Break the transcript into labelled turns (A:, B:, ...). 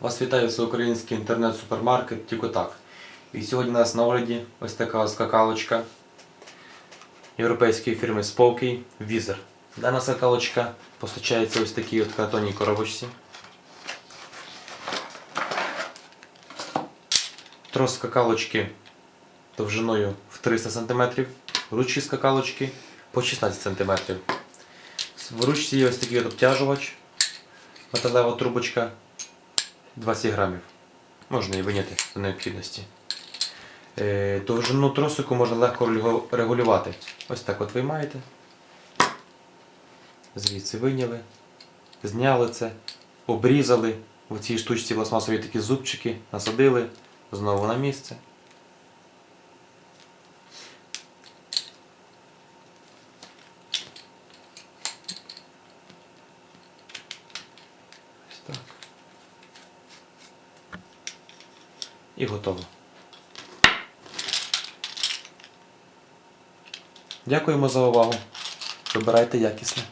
A: Вас вітає всеукраїнський інтернет-супермаркет Тікотак. І сьогодні у нас на огляді ось така скакалочка європейської фірми Spokey Візер. Дана скакалочка постачається ось такій от картонній коробочці. Трос скакалочки довжиною в 300 см, ручки скакалочки по 16 см. В ручці є ось такий от обтяжувач, металева трубочка 20 грамів. Можна її виняти за необхідності. Е, Довжину тросику можна легко регулювати. Ось так от виймаєте. Звідси вийняли, зняли це, обрізали. У цій штучці пластмасові такі зубчики, насадили, знову на місце. Ось так. І готово. Дякуємо за увагу. Вибирайте якісне.